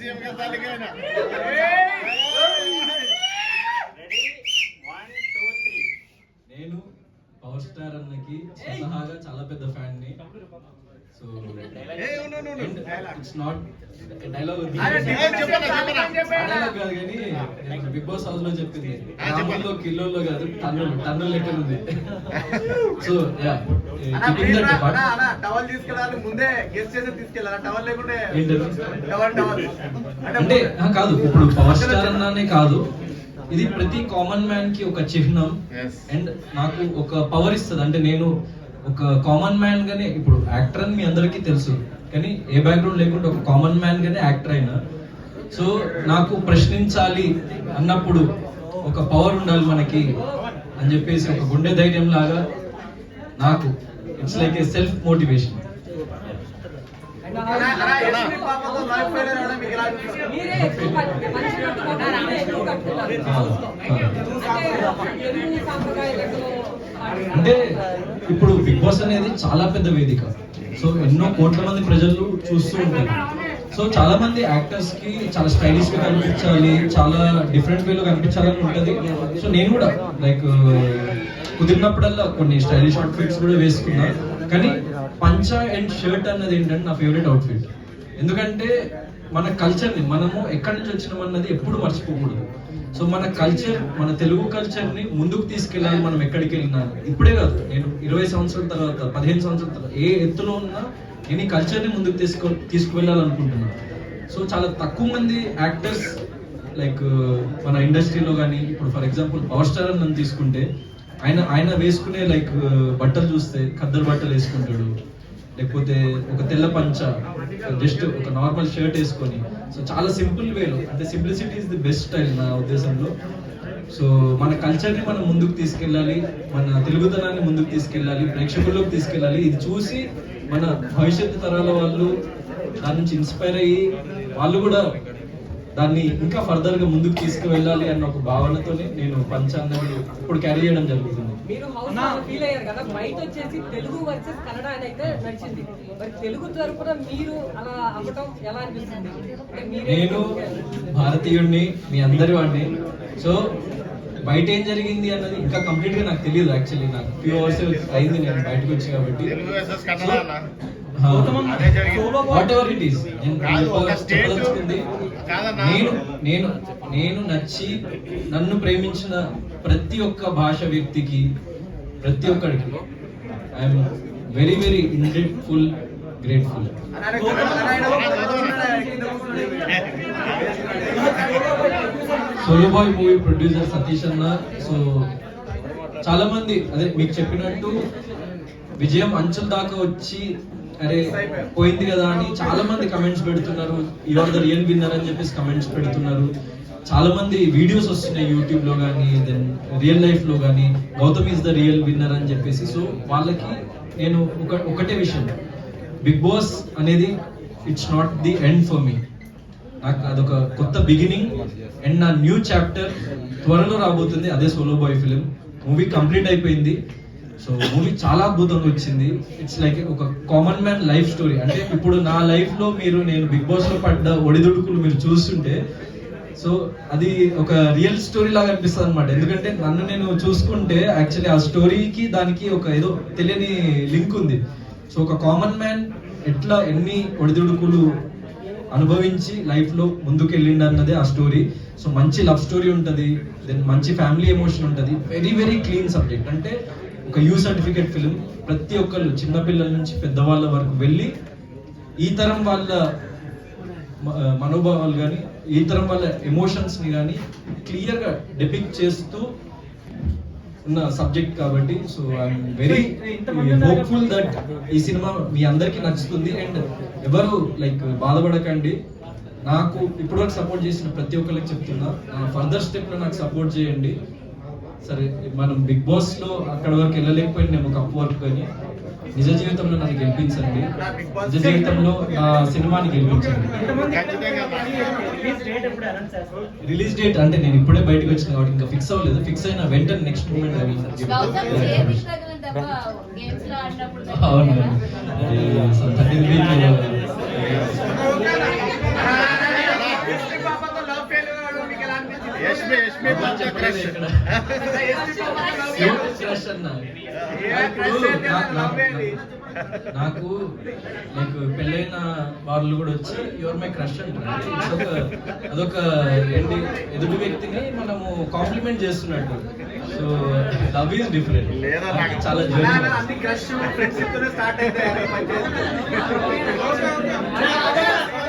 CM గా తాలికైనా నేను power star అన్నకి స్వతహాగా చాలా పెద్ద ఫ్యాన్ని. So it's not dialogue dialogue కాదు కానీ బిగ్ బాస్ హౌస్లో చెప్పింది. గ్రామంలో కిలోల్లో కాదు టన్నులు టన్నులు లెక్కన ఉంది. సో యా పార్ట్ టవల్ తీసుకెళ్ళాలి ముందే గెస్ట్ చేసి తీసుకెళ్ళాలి. టవల్ లేకుంటే ఏంటది? Towel towel. అంటే కాదు. ఇప్పుడు పవర్ స్టార్ అన్నానే కాదు. ఇది ప్రతి కామన్ మ్యాన్కి ఒక చిహ్నం. అండ్ నాకు ఒక పవర్ ఇస్తుంది. అంటే నేను ఒక కామన్ మ్యాన్ గానే ఇప్పుడు యాక్టర్ అని మీ అందరికీ తెలుసు. కానీ ఏ బ్యాక్గ్రౌండ్ లేకుండా ఒక కామన్ మ్యాన్ గానే యాక్టర్ అయినా సో నాకు ప్రశ్నించాలి అన్నప్పుడు ఒక పవర్ ఉండాలి మనకి అని చెప్పేసి ఒక గుండె ధైర్యం లాగా నాకు it's like a self motivation అంటే అంటే ఇప్పుడు బిగ్ బాస్ అనేది చాలా పెద్ద వేదిక. సో ఎన్నో కోట్ల మంది ప్రజలు చూస్తూ ఉంటారు. సో చాలా మంది యాక్టర్స్కి చాలా స్టైలిష్గా కనిపించాలి చాలా డిఫరెంట్ వేలో కనిపించాలని ఉంటది. సో నేను కూడా లైక్ కుదిరినప్పుడల్లా కొన్ని స్టైలిష్ అవుట్ఫిట్స్ కూడా వేసుకున్నా. కానీ పంచ అండ్ షర్ట్ అన్నది ఏంటంటే నా ఫేవరెట్ అవుట్ఫిట్ ఎందుకంటే మన కల్చర్ని మనము ఎక్కడి నుంచి వచ్చినాం అన్నది ఎప్పుడు మర్చిపోకూడదు. సో మన కల్చర్ మన తెలుగు కల్చర్ని ముందుకు తీసుకెళ్ళాలి మనం ఎక్కడికి వెళ్ళినా ఇప్పుడే కాదు నేను ఇరవై సంవత్సరాల తర్వాత పదిహేను సంవత్సరాల తర్వాత ఏ ఎత్తులో ఉన్నా నేను ఈ కల్చర్ని ముందుకు తీసుకు తీసుకువెళ్ళాలనుకుంటున్నాను. సో చాలా తక్కువ మంది యాక్టర్స్ లైక్ uh, మన ఇండస్ట్రీలో కానీ ఇప్పుడు ఫర్ ఎగ్జాంపుల్ పవర్ స్టార్ అని నన్ను తీసుకుంటే ఆయన ఆయన వేసుకునే లైక్ uh, బట్టలు చూస్తే ఖద్దరు బట్టలు వేసుకుంటాడు. లేకపోతే ఒక తెల్ల పంచ జస్ట్ ఒక నార్మల్ షర్ట్ వేసుకొని. సో చాలా సింపుల్ వేలో అంటే simplicity is the best style నా ఉద్దేశంలో. సో మన కల్చర్ని మనం ముందుకు తీసుకెళ్ళాలి మన తెలుగుతనాన్ని ముందుకు తీసుకెళ్ళాలి ప్రేక్షకుల్లోకి తీసుకెళ్ళాలి. ఇది చూసి మన భవిష్యత్తు తరాల వాళ్ళు దాని నుంచి ఇన్స్పైర్ అయ్యి వాళ్ళు కూడా దాన్ని ఇంకా ఫర్దర్గా ముందుకు తీసుకువెళ్ళాలి అన్న ఒక భావనతోనే నేను పంచాంగాన్ని ఇప్పుడు క్యారీ చేయడం జరుగుతుంది. మీరు హౌస్ ఫీల్ అయ్యారు కదా? బయట వచ్చేసి తెలుగు వర్సెస్ కన్నడ అని అయితే నడిచింది. మరి తెలుగు తరపున మీరు అలా అవ్వటం ఎలా అనిపిస్తుంది? నేను భారతీయుడిని మీ అందరి వాడిని. సో బయట ఏం జరిగింది అన్నది ఇంకా కంప్లీట్గా నాకు తెలియదు యాక్చువల్లీ నాకు ఫ్యూ అవర్స్ అయింది నేను బయటకు వచ్చి కాబట్టి. Whatever it is. నేను నేను నేను నచ్చి నన్ను ప్రేమించిన ప్రతి ఒక్క భాష వ్యక్తికి ప్రతి ఒక్కడికి I'm very very ingrateful grateful. Solo boy movie producer Satish అన్న సో చాలా మంది అదే మీకు చెప్పినట్టు విజయం అంచుల దాకా వచ్చి అరే పోయింది కదా అని చాలా మంది కమెంట్స్ పెడుతున్నారు. You are the real winner అని చెప్పేసి కమెంట్స్ పెడుతున్నారు. చాలా మంది వీడియోస్ వస్తున్నాయి యూట్యూబ్లో కానీ దెన్ రియల్ లైఫ్లో కానీ Gautam is the real winner అని చెప్పేసి. సో వాళ్ళకి నేను ఒక ఒకటే విషయం. బిగ్ బాస్ అనేది it's not the end for me నాకు అదొక కొత్త బిగినింగ్ అండ్ నా న్యూ చాప్టర్ త్వరలో రాబోతుంది. అదే solo boy film movie complete అయిపోయింది. సో మూవీ చాలా అద్భుతంగా వచ్చింది. ఇట్స్ లైక్ ఒక కామన్ మ్యాన్ లైఫ్ స్టోరీ అంటే ఇప్పుడు నా లైఫ్లో మీరు నేను బిగ్ బాస్లో పడ్డ ఒడిదుడుకులు మీరు చూస్తుంటే సో అది ఒక రియల్ స్టోరీ లాగా అనిపిస్తుంది అనమాట ఎందుకంటే నన్ను నేను చూసుకుంటే యాక్చువల్లీ ఆ స్టోరీకి దానికి ఒక ఏదో తెలియని లింక్ ఉంది. సో ఒక కామన్ మ్యాన్ ఎట్లా ఎన్ని ఒడిదుడుకులు అనుభవించి లైఫ్లో ముందుకు వెళ్ళిండు అన్నదే ఆ స్టోరీ సో మంచి లవ్ స్టోరీ ఉంటుంది. దెన్ మంచి ఫ్యామిలీ ఎమోషన్ ఉంటుంది. వెరీ వెరీ క్లీన్ సబ్జెక్ట్ అంటే ఒక యూ సర్టిఫికేట్ ఫిలిం ప్రతి ఒక్కళ్ళు చిన్నపిల్లల నుంచి పెద్దవాళ్ళ వరకు వెళ్ళి ఈ తరం వాళ్ళ మనోభావాలు కానీ ఈ తరం వాళ్ళ ఎమోషన్స్ని కానీ క్లియర్గా డెపిక్ట్ చేస్తూ ఉన్న సబ్జెక్ట్ కాబట్టి so I'm very hopeful that ఈ సినిమా మీ అందరికి నచ్చుతుంది. అండ్ ఎవరు లైక్ బాధపడకండి. నాకు ఇప్పటివరకు సపోర్ట్ చేసిన ప్రతి ఒక్కరికి చెప్తున్నా. ఫర్దర్ స్టెప్లో నాకు సపోర్ట్ చేయండి. సరే మనం బిగ్ బాస్లో అక్కడ వరకు వెళ్ళలేకపోయినా నేను కప్ వరకు కానీ నిజ జీవితంలో నన్ను గెలిపించండి. నిజ జీవితంలో నా సినిమాని గెలిపించండి. రిలీజ్ డేట్ అంటే నేను ఇప్పుడే బయటకు వచ్చిన కాబట్టి ఇంకా ఫిక్స్ అవ్వలేదు. ఫిక్స్ అయిన వెంటనే నెక్స్ట్ మూమెంట్ అవును నాకు లైక్ పెళ్ళైన వాళ్ళు కూడా వచ్చి యువర్ మై క్రష్ అంటారు. అదొక ఏంటి ఎదుటి వ్యక్తిని మనము కాంప్లిమెంట్ చేస్తున్నట్టు. సో లవ్ ఈస్ డిఫరెంట్ లేదా నాకు- చాలా జర్నీ